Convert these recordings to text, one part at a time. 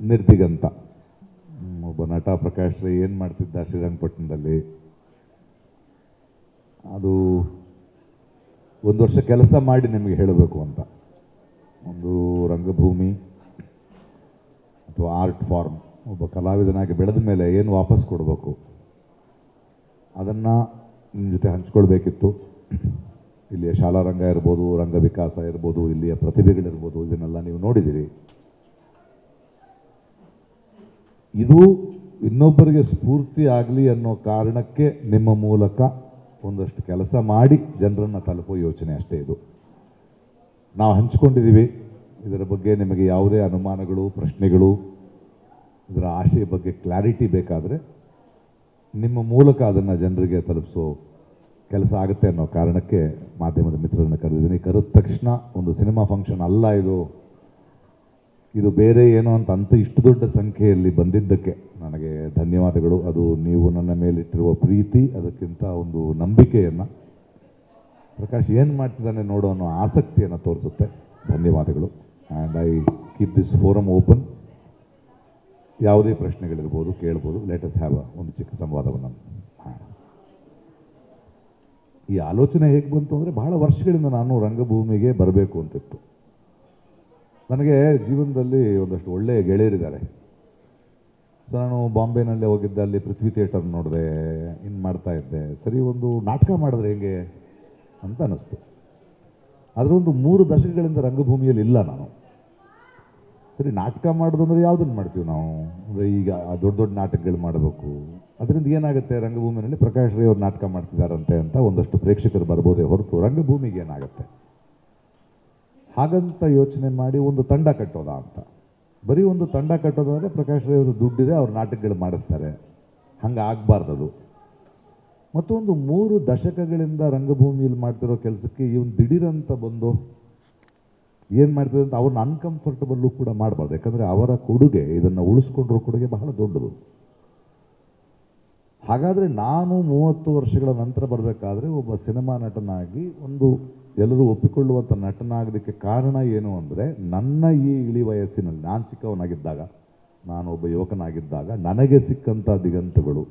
ನಿರ್ದಿಗಂತ. ಒಬ್ಬ ನಟ ಪ್ರಕಾಶ್ ರೈ ಏನು ಮಾಡ್ತಿದ್ದ ಶ್ರೀರಂಗಪಟ್ಟಣದಲ್ಲಿ? ಅದು ಒಂದು ವರ್ಷ ಕೆಲಸ ಮಾಡಿ ನಿಮಗೆ ಹೇಳಬೇಕು ಅಂತ. ಒಂದು ರಂಗಭೂಮಿ ಅಥವಾ ಆರ್ಟ್ ಫಾರ್ಮ್. ಒಬ್ಬ ಕಲಾವಿದನಾಗಿ ಬೆಳೆದ ಮೇಲೆ ಏನು ವಾಪಸ್ ಕೊಡಬೇಕು? ಅದನ್ನು ನಿಮ್ಮ ಜೊತೆ ಹಂಚ್ಕೊಳ್ಬೇಕಿತ್ತು. ಇಲ್ಲಿಯ ಶಾಲಾರಂಗ ಇರ್ಬೋದು, ರಂಗ ವಿಕಾಸ ಇರ್ಬೋದು, ಇಲ್ಲಿಯ ಪ್ರತಿಭೆಗಳಿರ್ಬೋದು, ಇದನ್ನೆಲ್ಲ ನೀವು ನೋಡಿದ್ದೀರಿ ಇದು ಇನ್ನೊಬ್ಬರಿಗೆ ಸ್ಫೂರ್ತಿ ಆಗಲಿ ಅನ್ನೋ ಕಾರಣಕ್ಕೆ ನಿಮ್ಮ ಮೂಲಕ ಒಂದಷ್ಟು ಕೆಲಸ ಮಾಡಿ ಜನರನ್ನು ತಲುಪೋ ಯೋಚನೆ ಅಷ್ಟೇ ಇದು. ನಾವು ಹಂಚಿಕೊಂಡಿದ್ದೀವಿ. ಇದರ ಬಗ್ಗೆ ನಿಮಗೆ ಯಾವುದೇ ಅನುಮಾನಗಳು, ಪ್ರಶ್ನೆಗಳು, ಇದರ ಆಶೆಯ ಬಗ್ಗೆ ಕ್ಲಾರಿಟಿ ಬೇಕಾದರೆ ನಿಮ್ಮ ಮೂಲಕ ಅದನ್ನು ಜನರಿಗೆ ತಲುಪಿಸೋ ಕೆಲಸ ಆಗುತ್ತೆ ಅನ್ನೋ ಕಾರಣಕ್ಕೆ ಮಾಧ್ಯಮದ ಮಿತ್ರರನ್ನು ಕರೆದಿದ್ದೀನಿ. ಕರೆದ ತಕ್ಷಣ ಒಂದು ಸಿನಿಮಾ ಫಂಕ್ಷನ್ ಅಲ್ಲ ಇದು. ಇದು ಬೇರೆ ಏನು ಅಂತ ಅಂತ ಇಷ್ಟು ದೊಡ್ಡ ಸಂಖ್ಯೆಯಲ್ಲಿ ಬಂದಿದ್ದಕ್ಕೆ ನನಗೆ ಧನ್ಯವಾದಗಳು. ಅದು ನೀವು ನನ್ನ ಮೇಲಿಟ್ಟಿರುವ ಪ್ರೀತಿ, ಅದಕ್ಕಿಂತ ಒಂದು ನಂಬಿಕೆಯನ್ನು ಪ್ರಕಾಶ್ ಏನು ಮಾಡ್ತಿದ್ದಾನೆ ನೋಡೋ ಅನ್ನೋ ಆಸಕ್ತಿಯನ್ನು ತೋರಿಸುತ್ತೆ. ಧನ್ಯವಾದಗಳು. And I keep this forum open ಯಾವುದೇ ಪ್ರಶ್ನೆಗಳಿರ್ಬೋದು, ಕೇಳ್ಬೋದು ಲೇಟೆಸ್ಟ್ ಹ್ಯಾವ್ ಒಂದು ಚಿಕ್ಕ ಸಂವಾದವನ್ನು. ಈ ಆಲೋಚನೆ ಹೇಗೆ ಬಂತು ಅಂದರೆ ಬಹಳ ವರ್ಷಗಳಿಂದ ನಾನು ರಂಗಭೂಮಿಗೆ ಬರಬೇಕು ಅಂತಿತ್ತು. ನನಗೆ ಜೀವನದಲ್ಲಿ ಒಂದಷ್ಟು ಒಳ್ಳೆಯ ಗೆಳೆಯರಿದ್ದಾರೆ. ಸೊ ನಾನು ಬಾಂಬೆನಲ್ಲೇ ಹೋಗಿದ್ದೆ, ಅಲ್ಲಿ ಪೃಥ್ವಿ ಥಿಯೇಟರ್ ನೋಡಿದೆ ಇನ್ನು ಮಾಡ್ತಾ ಇದ್ದೆ. ಸರಿ, ಒಂದು ನಾಟಕ ಮಾಡಿದ್ರೆ ಹೇಗೆ ಅಂತ ಅನ್ನಿಸ್ತು. ಆದರೆ ಒಂದು ಮೂರು ದಶಕಗಳಿಂದ ರಂಗಭೂಮಿಯಲ್ಲಿ ಇಲ್ಲ ನಾನು. ಸರಿ, ನಾಟಕ ಮಾಡೋದು ಅಂದರೆ ಯಾವುದನ್ನು ಮಾಡ್ತೀವಿ ನಾವು? ಅಂದರೆ ಈಗ ದೊಡ್ಡ ದೊಡ್ಡ ನಾಟಕಗಳು ಮಾಡಬೇಕು. ಅದರಿಂದ ಏನಾಗುತ್ತೆ, ರಂಗಭೂಮಿನಲ್ಲಿ ಪ್ರಕಾಶ್ ರೈ ಅವ್ರು ನಾಟಕ ಮಾಡ್ತಿದ್ದಾರಂತೆ ಅಂತ ಒಂದಷ್ಟು ಪ್ರೇಕ್ಷಕರು ಬರ್ಬೋದೇ ಹೊರತು ರಂಗಭೂಮಿಗೆ ಏನಾಗುತ್ತೆ? ಹಾಗಂತ ಯೋಚನೆ ಮಾಡಿ ಒಂದು ತಂಡ ಕಟ್ಟೋದ ಅಂತ. ಬರೀ ಒಂದು ತಂಡ ಕಟ್ಟೋದಾದರೆ ಪ್ರಕಾಶ್ ರೈ ಅವರು ದುಡ್ಡಿದೆ, ಅವ್ರು ನಾಟಕಗಳು ಮಾಡಿಸ್ತಾರೆ. ಹಂಗೆ ಆಗಬಾರ್ದದು. ಮತ್ತೊಂದು ಮೂರು ದಶಕಗಳಿಂದ ರಂಗಭೂಮಿಯಲ್ಲಿ ಮಾಡ್ತಿರೋ ಕೆಲಸಕ್ಕೆ ಇವನು ದಿಢೀರಂತ ಬಂದು ಏನು ಮಾಡ್ತಿದೆ ಅಂತ ಅವ್ರನ್ನ ಅನ್ಕಂಫರ್ಟಬಲ್ಲು ಕೂಡ ಮಾಡಬಾರ್ದು. ಯಾಕಂದರೆ ಅವರ ಕೊಡುಗೆ ಇದನ್ನು ಉಳಿಸ್ಕೊಂಡಿರೋ ಕೊಡುಗೆ ಬಹಳ ದೊಡ್ಡದು. ಹಾಗಾದರೆ ನಾನು ಮೂವತ್ತು ವರ್ಷಗಳ ನಂತರ ಬರಬೇಕಾದ್ರೆ ಒಬ್ಬ ಸಿನಿಮಾ ನಟನಾಗಿ ಒಂದು ಎಲ್ಲರೂ ಒಪ್ಪಿಕೊಳ್ಳುವಂಥ ನಟನಾಗಲಿಕ್ಕೆ ಕಾರಣ ಏನು ಅಂದರೆ ನನ್ನ ಈ ಇಳಿ ವಯಸ್ಸಿನಲ್ಲಿ ನಾನು ಚಿಕ್ಕವನಾಗಿದ್ದಾಗ, ನಾನು ಒಬ್ಬ ಯುವಕನಾಗಿದ್ದಾಗ ನನಗೆ ಸಿಕ್ಕಂಥ ದಿಗಂತಗಳು,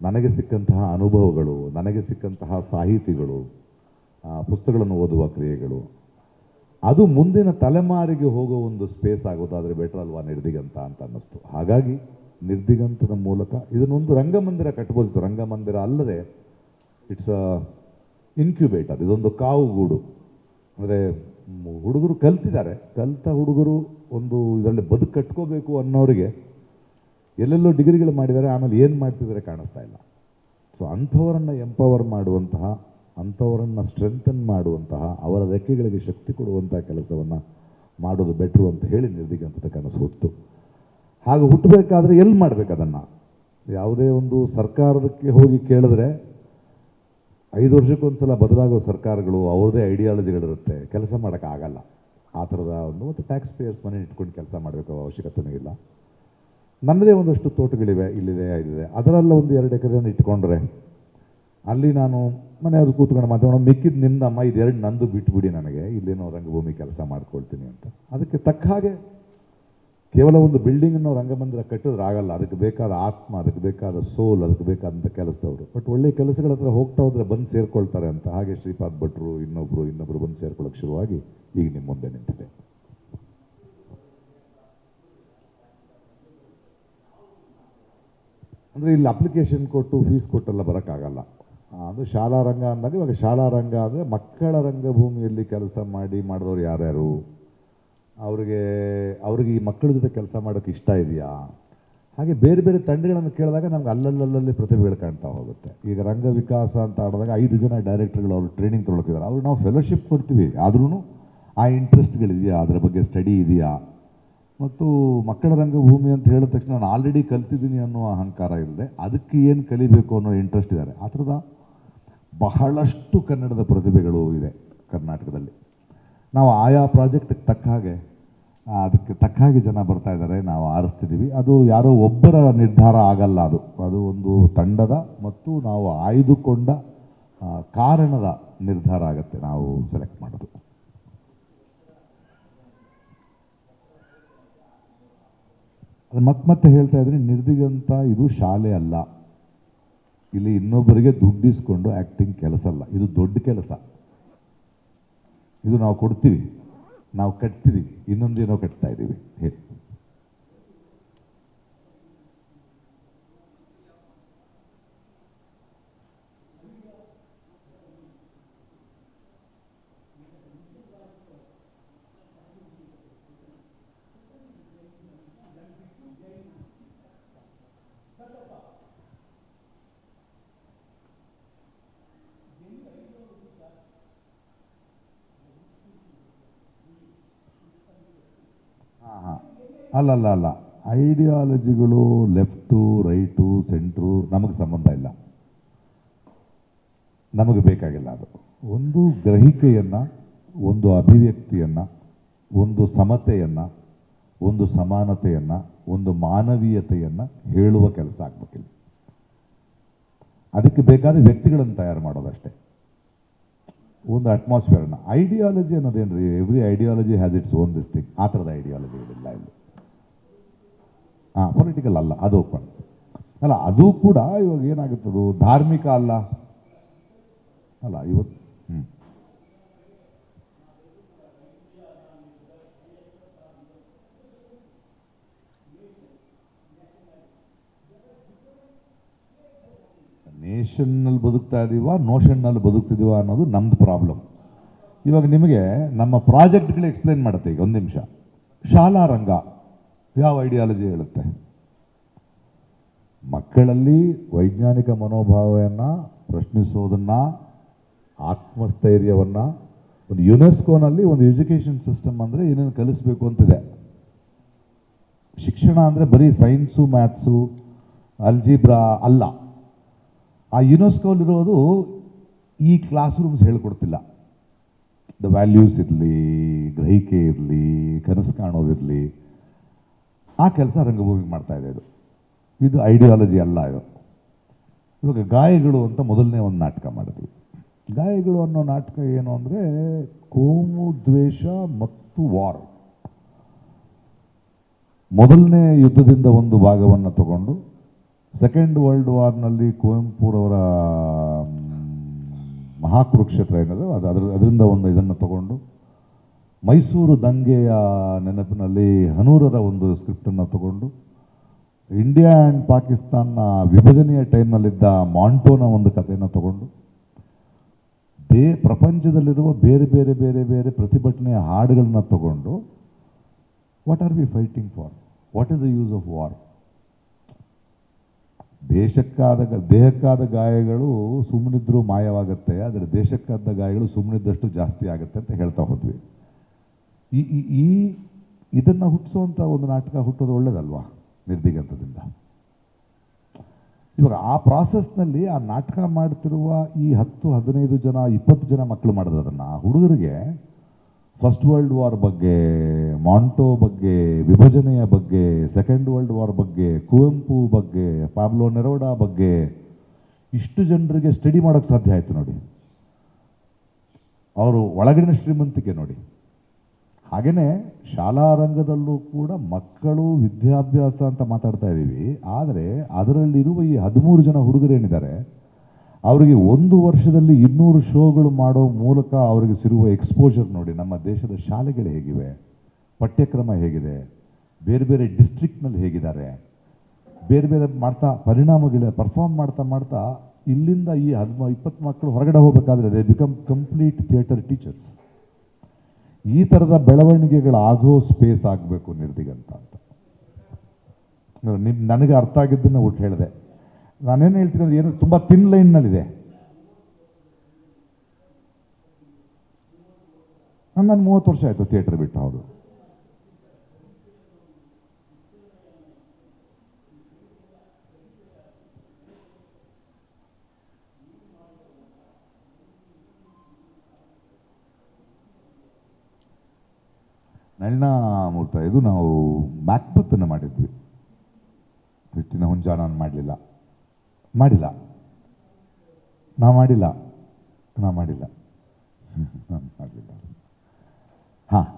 ನನಗೆ ಸಿಕ್ಕಂತಹ ಅನುಭವಗಳು, ನನಗೆ ಸಿಕ್ಕಂತಹ ಸಾಹಿತಿಗಳು ಪುಸ್ತಕಗಳನ್ನು ಓದುವ ಕ್ರಿಯೆಗಳು. ಅದು ಮುಂದಿನ ತಲೆಮಾರಿಗೆ ಹೋಗೋ ಒಂದು ಸ್ಪೇಸ್ ಆಗೋದಾದರೆ ಬೆಟರ್ ಅಲ್ವಾ ನಿರ್ದಿಗಂತ ಅಂತ ಅನ್ನಿಸ್ತು. ಹಾಗಾಗಿ ನಿರ್ದಿಗಂತದ ಮೂಲಕ ಇದನ್ನೊಂದು ರಂಗಮಂದಿರ ಕಟ್ಬೋದಿತ್ತು. ರಂಗಮಂದಿರ ಅಲ್ಲದೆ ಇಟ್ಸ್ ಅ ಇನ್ಕ್ಯುಬೇಟರ್ ಇದೊಂದು ಕಾವು ಗೂಡು. ಅಂದರೆ ಹುಡುಗರು ಕಲ್ತಿದ್ದಾರೆ. ಕಲ್ತ ಹುಡುಗರು ಒಂದು ಇದರಲ್ಲಿ ಬದುಕು ಕಟ್ಕೋಬೇಕು ಅನ್ನೋರಿಗೆ ಎಲ್ಲೆಲ್ಲೋ ಡಿಗ್ರಿಗಳು ಮಾಡಿದ್ದಾರೆ, ಆಮೇಲೆ ಏನು ಮಾಡ್ತಿದ್ದಾರೆ ಕಾಣಿಸ್ತಾ ಇಲ್ಲ. ಸೊ ಅಂಥವರನ್ನು ಎಂಪವರ್ ಮಾಡುವಂತಹ, ಅಂಥವರನ್ನು ಸ್ಟ್ರೆಂಥನ್ ಮಾಡುವಂತಹ, ಅವರ ರೆಕ್ಕೆಗಳಿಗೆ ಶಕ್ತಿ ಕೊಡುವಂತಹ ಕೆಲಸವನ್ನು ಮಾಡೋದು ಬೆಟ್ರು ಅಂತ ಹೇಳಿ ನಿರ್ದಿಗಂತದ ಕನಸು ಹುಟ್ಟು. ಹಾಗೆ ಹುಟ್ಟಬೇಕಾದ್ರೆ ಎಲ್ಲಿ ಮಾಡಬೇಕು ಅದನ್ನು? ಯಾವುದೇ ಒಂದು ಸರ್ಕಾರಕ್ಕೆ ಹೋಗಿ ಕೇಳಿದ್ರೆ ಐದು ವರ್ಷಕ್ಕೊಂದ್ಸಲ ಬದಲಾಗೋ ಸರ್ಕಾರಗಳು ಅವ್ರದ್ದೇ ಐಡಿಯಾಲಜಿಗಳಿರುತ್ತೆ. ಕೆಲಸ ಮಾಡೋಕ್ಕಾಗಲ್ಲ. ಆ ಥರದ ಒಂದು ಮತ್ತು ಟ್ಯಾಕ್ಸ್ ಪೇಯರ್ಸ್ ಮನೆ ಇಟ್ಕೊಂಡು ಕೆಲಸ ಮಾಡಬೇಕು ಅವಶ್ಯಕತೆಯೂ ಇಲ್ಲ. ನನ್ನದೇ ಒಂದಷ್ಟು ತೋಟಗಳಿವೆ, ಇಲ್ಲಿದೆ ಇಲ್ಲಿದೆ. ಅದರಲ್ಲ ಒಂದು ಎರಡು ಎಕರೆಯನ್ನು ಇಟ್ಕೊಂಡ್ರೆ ಅಲ್ಲಿ ನಾನು ಮನೆ ಕೂತ್ಕೊಂಡು ಮಾತಾಡೋಣ ಮಿಕ್ಕಿದ ನಿಮ್ದಮ್ಮ, ಇದೆರಡು ನಂದು ಬಿಟ್ಬಿಡಿ ನನಗೆ. ಇಲ್ಲೇನೋ ರಂಗಭೂಮಿ ಕೆಲಸ ಮಾಡ್ಕೊಳ್ತೀನಿ ಅಂತ. ಅದಕ್ಕೆ ತಕ್ಕ ಹಾಗೆ ಕೇವಲ ಒಂದು ಬಿಲ್ಡಿಂಗನ್ನು ರಂಗಮಂದಿರ ಕಟ್ಟಿದ್ರೆ ಆಗಲ್ಲ. ಅದಕ್ಕೆ ಬೇಕಾದ ಆತ್ಮ, ಅದಕ್ಕೆ ಬೇಕಾದ ಸೋಲ್ ಅದಕ್ಕೆ ಬೇಕಾದಂಥ ಕೆಲಸದವರು. ಬಟ್ ಒಳ್ಳೆ ಕೆಲಸಗಳ ಹತ್ರ ಹೋಗ್ತಾ ಹೋದ್ರೆ ಬಂದು ಸೇರ್ಕೊಳ್ತಾರೆ ಅಂತ. ಹಾಗೆ ಶ್ರೀಪಾದ್ ಭಟ್ರು, ಇನ್ನೊಬ್ರು ಇನ್ನೊಬ್ರು ಬಂದು ಸೇರ್ಕೊಳ್ಳೋಕೆ ಶುರುವಾಗಿ ಈಗ ನಿಮ್ಮ ಮುಂದೆ ನಿಂತಿದೆ. ಅಂದರೆ ಇಲ್ಲಿ ಅಪ್ಲಿಕೇಶನ್ ಕೊಟ್ಟು ಫೀಸ್ ಕೊಟ್ಟೆಲ್ಲ ಬರೋಕ್ಕಾಗಲ್ಲ. ಅದು ಶಾಲಾ ರಂಗ ಅಂದಾಗ ಇವಾಗ ಶಾಲಾ ರಂಗ ಅಂದರೆ ಮಕ್ಕಳ ರಂಗಭೂಮಿಯಲ್ಲಿ ಕೆಲಸ ಮಾಡಿ ಮಾಡಿದವರು ಯಾರ್ಯಾರು? ಅವ್ರಿಗೆ ಅವ್ರಿಗೆ ಈ ಮಕ್ಕಳ ಜೊತೆ ಕೆಲಸ ಮಾಡೋಕ್ಕೆ ಇಷ್ಟ ಇದೆಯಾ? ಹಾಗೆ ಬೇರೆ ಬೇರೆ ತಂಡಗಳನ್ನು ಕೇಳಿದಾಗ ನಮ್ಗೆ ಅಲ್ಲಲ್ಲಲ್ಲಿ ಪ್ರತಿಭೆಗಳು ಕಾಣ್ತಾ ಹೋಗುತ್ತೆ. ಈಗ ರಂಗ ವಿಕಾಸ ಅಂತ ಆಡಿದಾಗ ಐದು ಜನ ಡೈರೆಕ್ಟರ್ಗಳು ಅವರು ಟ್ರೈನಿಂಗ್ ತೊಗೊಳಕಿದ್ದಾರೆ. ಅವ್ರು ನಾವು ಫೆಲೋಶಿಪ್ ಕೊಡ್ತೀವಿ. ಆದ್ರೂ ಆ ಇಂಟ್ರೆಸ್ಟ್ಗಳಿದೆಯಾ ಅದರ ಬಗ್ಗೆ ಸ್ಟಡಿ ಇದೆಯಾ? ಮತ್ತು ಮಕ್ಕಳ ರಂಗಭೂಮಿ ಅಂತ ಹೇಳಿದ ತಕ್ಷಣ ನಾನು ಆಲ್ರೆಡಿ ಕಲ್ತಿದ್ದೀನಿ ಅನ್ನೋ ಅಹಂಕಾರ ಇಲ್ಲದೆ ಅದಕ್ಕೆ ಏನು ಕಲಿಬೇಕು ಅನ್ನೋ ಇಂಟ್ರೆಸ್ಟ್ ಇದ್ದಾರೆ. ಆ ಥರದ ಬಹಳಷ್ಟು ಕನ್ನಡದ ಪ್ರತಿಭೆಗಳು ಇದೆ ಕರ್ನಾಟಕದಲ್ಲಿ. ನಾವು ಆಯಾ ಪ್ರಾಜೆಕ್ಟ್ಗೆ ತಕ್ಕ ಹಾಗೆ ಅದಕ್ಕೆ ತಕ್ಕ ಹಾಗೆ ಜನ ಬರ್ತಾ ಇದ್ದಾರೆ, ನಾವು ಆರಿಸ್ತಿದ್ದೀವಿ. ಅದು ಯಾರೋ ಒಬ್ಬರ ನಿರ್ಧಾರ ಆಗಲ್ಲ ಅದು. ಅದು ಒಂದು ತಂಡದ ಮತ್ತು ನಾವು ಆಯ್ದುಕೊಂಡ ಕಾರಣದ ನಿರ್ಧಾರ ಆಗುತ್ತೆ ನಾವು ಸೆಲೆಕ್ಟ್ ಮಾಡೋದು. ಅದು ಮತ್ತೆ ಮತ್ತೆ ಹೇಳ್ತಾ ಇದ್ದೀನಿ ನಿರ್ದಿಗಂತ ಇದು ಶಾಲೆ ಅಲ್ಲ. ಇಲ್ಲಿ ಇನ್ನೊಬ್ಬರಿಗೆ ದುಡ್ಡಿಸ್ಕೊಂಡು ಆ್ಯಕ್ಟಿಂಗ್ ಕೆಲಸ ಅಲ್ಲ. ಇದು ದೊಡ್ಡ ಕೆಲಸ. ಇದು ನಾವು ಕೊಡ್ತೀವಿ. ನಾವು ಕಟ್ತಿದ್ದೀವಿ ಇನ್ನೊಂದೇನೋ ಕಟ್ತಾ ಇದ್ದೀವಿ ಹೇಳಿ ಹಾಂ ಹಾಂ ಅಲ್ಲ ಐಡಿಯಾಲಜಿಗಳು ಲೆಫ್ಟು ರೈಟು ಸೆಂಟ್ರು ನಮಗೆ ಸಂಬಂಧ ಇಲ್ಲ. ನಮಗೆ ಬೇಕಾಗಿಲ್ಲ ಅದು. ಒಂದು ಗ್ರಹಿಕೆಯನ್ನು, ಒಂದು ಅಭಿವ್ಯಕ್ತಿಯನ್ನು, ಒಂದು ಸಮತೆಯನ್ನು, ಒಂದು ಸಮಾನತೆಯನ್ನು, ಒಂದು ಮಾನವೀಯತೆಯನ್ನು ಹೇಳುವ ಕೆಲಸ ಆಗ್ಬೇಕಿಲ್ಲ. ಅದಕ್ಕೆ ಬೇಕಾದ ವ್ಯಕ್ತಿಗಳನ್ನು ತಯಾರು ಮಾಡೋದಷ್ಟೇ. ಒಂದು ಅಟ್ಮಾಸ್ಫಿಯರ್ನ ideology ಅನ್ನೋದೇನ್ರಿ? Every ideology has its own this thing ಆ ಥರದ ಐಡಿಯಾಲಜಿಗಳಿಲ್ಲ ಇಲ್ಲಿ. ಪೊಲಿಟಿಕಲ್ ಅಲ್ಲ, ಅದು ಅಲ್ಲ, ಅದು ಕೂಡ ಇವಾಗ ಏನಾಗುತ್ತದು? ಧಾರ್ಮಿಕ ಅಲ್ಲ. ಅಲ್ಲ, ಇವತ್ತು ಹ್ಞೂ ನೇಷನ್ನಲ್ಲಿ ಬದುಕ್ತಾ ಇದೀವ ನೋಷನ್ನಲ್ಲಿ ಬದುಕ್ತಿದೀವ ಅನ್ನೋದು ನಮ್ದು ಪ್ರಾಬ್ಲಮ್ ಇವಾಗ ನಿಮಗೆ ನಮ್ಮ ಪ್ರಾಜೆಕ್ಟ್ಗಳು ಎಕ್ಸ್ಪ್ಲೈನ್ ಮಾಡುತ್ತೆ ಈಗ, ಒಂದು ನಿಮಿಷ. ಶಾಲಾ ರಂಗ. ಯಾವ ಐಡಿಯಾಲಜಿ ಹೇಳುತ್ತೆ? ಮಕ್ಕಳಲ್ಲಿ ವೈಜ್ಞಾನಿಕ ಮನೋಭಾವವನ್ನು ಪ್ರಶ್ನಿಸೋದನ್ನು, ಆತ್ಮಸ್ಥೈರ್ಯವನ್ನು, ಒಂದು ಯುನೆಸ್ಕೋನಲ್ಲಿ ಒಂದು ಎಜುಕೇಷನ್ ಸಿಸ್ಟಮ್ ಅಂದರೆ ಏನೇನು ಕಲಿಸ್ಬೇಕು ಅಂತಿದೆ. ಶಿಕ್ಷಣ ಅಂದರೆ ಬರೀ ಸೈನ್ಸು, ಮ್ಯಾಥ್ಸು, ಅಲ್ಜಿಬ್ರಾ ಅಲ್ಲ. ಆ ಯುನೆಸ್ಕೋಲಿರೋದು ಈ ಕ್ಲಾಸ್ ರೂಮ್ಸ್ ಹೇಳ್ಕೊಡ್ತಿಲ್ಲ. ದ ವ್ಯಾಲ್ಯೂಸ್ ಇರಲಿ, ಗ್ರಹಿಕೆ ಇರಲಿ, ಕನಸು ಕಾಣೋದಿರಲಿ ಆ ಕೆಲಸ ರಂಗಭೂಮಿಗೆ ಮಾಡ್ತಾ ಇದೆ ಇದು. ಇದು ಐಡಿಯಾಲಜಿ ಅಲ್ಲ ಇದು. ಇವಾಗ ಗಾಯಗಳು ಅಂತ ಮೊದಲನೇ ಒಂದು ನಾಟಕ ಮಾಡಿದ್ವಿ. ಗಾಯಗಳು ಅನ್ನೋ ನಾಟಕ ಏನು ಅಂದರೆ ಕೋಮು, ದ್ವೇಷ ಮತ್ತು ವಾರ್ ಮೊದಲನೇ ಯುದ್ಧದಿಂದ ಒಂದು ಭಾಗವನ್ನು ತಗೊಂಡು ಸೆಕೆಂಡ್ ವರ್ಲ್ಡ್ ವಾರ್ನಲ್ಲಿ ಕುವೆಂಪುರವರ ಮಹಾಕುರುಕ್ಷೇತ್ರ ಏನದು, ಅದು ಅದರ ಅದರಿಂದ ಒಂದು ಇದನ್ನು ತಗೊಂಡು ಮೈಸೂರು ದಂಗೆಯ ನೆನಪಿನಲ್ಲಿ ಹನೂರರ ಒಂದು ಸ್ಕ್ರಿಪ್ಟನ್ನು ತಗೊಂಡು ಇಂಡಿಯಾ ಆ್ಯಂಡ್ ಪಾಕಿಸ್ತಾನ ವಿಭಜನೆಯ ಟೈಮ್ನಲ್ಲಿದ್ದ ಮಾಂಟೋನ ಒಂದು ಕಥೆಯನ್ನು ತಗೊಂಡು ದೇ ಪ್ರಪಂಚದಲ್ಲಿರುವ ಬೇರೆ ಬೇರೆ ಬೇರೆ ಬೇರೆ ಪ್ರತಿಭಟನೆಯ ಹಾಡುಗಳನ್ನ ತಗೊಂಡು what are we fighting for what is the use of war ದೇಶಕ್ಕಾದ ದೇಹಕ್ಕಾದ ಗಾಯಗಳು ಸುಮ್ಮನಿದ್ರೂ ಮಾಯವಾಗುತ್ತೆ, ಆದರೆ ದೇಶಕ್ಕಾದ ಗಾಯಗಳು ಸುಮ್ಮನಿದ್ದಷ್ಟು ಜಾಸ್ತಿ ಆಗುತ್ತೆ ಅಂತ ಹೇಳ್ತಾ ಹೋದ್ವಿ. ಈ ಈ ಈ ಇದನ್ನು ಹುಟ್ಟಿಸುವಂಥ ಒಂದು ನಾಟಕ ಹುಟ್ಟೋದು ಒಳ್ಳೇದಲ್ವಾ ನಿರ್ದಿಗಂತದಿಂದ? ಇವಾಗ ಆ ಪ್ರಾಸೆಸ್ನಲ್ಲಿ ಆ ನಾಟಕ ಮಾಡ್ತಿರುವ ಈ ಹತ್ತು, ಹದಿನೈದು ಜನ, ಇಪ್ಪತ್ತು ಜನ ಮಕ್ಕಳು ಮಾಡಿದ್ರು ಅದನ್ನು ಆ ಹುಡುಗರಿಗೆ ಫಸ್ಟ್ ವರ್ಲ್ಡ್ ವಾರ್ ಬಗ್ಗೆ ಮಾಂಟೋ ಬಗ್ಗೆ, ವಿಭಜನೆಯ ಬಗ್ಗೆ ಸೆಕೆಂಡ್ ವರ್ಲ್ಡ್ ವಾರ್ ಬಗ್ಗೆ, ಕುವೆಂಪು ಬಗ್ಗೆ ಪಾಬ್ಲೋ ನೆರೋಡಾ ಬಗ್ಗೆ ಇಷ್ಟು ಜನರಿಗೆ ಸ್ಟಡಿ ಮಾಡೋಕ್ಕೆ ಸಾಧ್ಯ ಆಯಿತು ನೋಡಿ. ಅವರು ಒಳಗಿನ ಶ್ರೀಮಂತಿಕೆ ನೋಡಿ. ಹಾಗೆಯೇ ಶಾಲಾ ರಂಗದಲ್ಲೂ ಕೂಡ ಮಕ್ಕಳು ವಿದ್ಯಾಭ್ಯಾಸ ಅಂತ ಮಾತಾಡ್ತಾ ಇದ್ದೀವಿ. ಆದರೆ ಅದರಲ್ಲಿರುವ ಈ ಹದಿಮೂರು ಜನ ಹುಡುಗರೇನಿದ್ದಾರೆ ಅವರಿಗೆ ಒಂದು ವರ್ಷದಲ್ಲಿ ಇನ್ನೂರು ಶೋಗಳು ಮಾಡೋ ಮೂಲಕ ಅವರಿಗೆ ಸಿರುವ ಎಕ್ಸ್ಪೋಜರ್ ನೋಡಿ, ನಮ್ಮ ದೇಶದ ಶಾಲೆಗಳು ಹೇಗಿವೆ, ಪಠ್ಯಕ್ರಮ ಹೇಗಿದೆ, ಬೇರೆ ಬೇರೆ ಡಿಸ್ಟ್ರಿಕ್ಟ್ನಲ್ಲಿ ಹೇಗಿದ್ದಾರೆ, ಬೇರೆ ಬೇರೆ ಮಾಡ್ತಾ, ಪರಿಣಾಮಗಳ ಪರ್ಫಾರ್ಮ್ ಮಾಡ್ತಾ ಮಾಡ್ತಾ ಇಲ್ಲಿಂದ ಈ ಹದಿಮ ಇಪ್ಪತ್ತು ಮಕ್ಕಳು ಹೊರಗಡೆ ಹೋಗಬೇಕಾದ್ರೆ they become complete theatre teachers ಈ ಥರದ ಬೆಳವಣಿಗೆಗಳಾಗೋ ಸ್ಪೇಸ್ ಆಗಬೇಕು ನಿರ್ದಿಗಂತ ಅಂತ ನಿಮ್ ನನಗೆ ಅರ್ಥ ಆಗಿದ್ದನ್ನು ಒಟ್ಟು ಹೇಳಿದೆ. ನಾನೇನು ಹೇಳ್ತೀನಿ ಅಂದ್ರೆ ಏನು ತುಂಬ ತಿನ್ ಲೈನ್ನಲ್ಲಿದೆ ನಾನು ಮೂವತ್ತು ವರ್ಷ ಆಯಿತು ಥಿಯೇಟರ್ ಬಿಟ್ಟು, ಹೌದು. ನಳಿನಾಮೂರ್ತ ಇದು ನಾವು ಮ್ಯಾಕ್ಬತ್ತನ್ನು ಮಾಡಿದ್ವಿ. ಕ್ರಿಸ್ಟಿನ ಹುಂಜ ನಾನು ಮಾಡಲಿಲ್ಲ. ಮಾಡಿಲ್ಲ. ನಾ ಮಾಡಿಲ್ಲ. ನಾ ಮಾಡಿಲ್ಲ. ನಾನು ಮಾಡಲಿಲ್ಲ ಹಾಂ.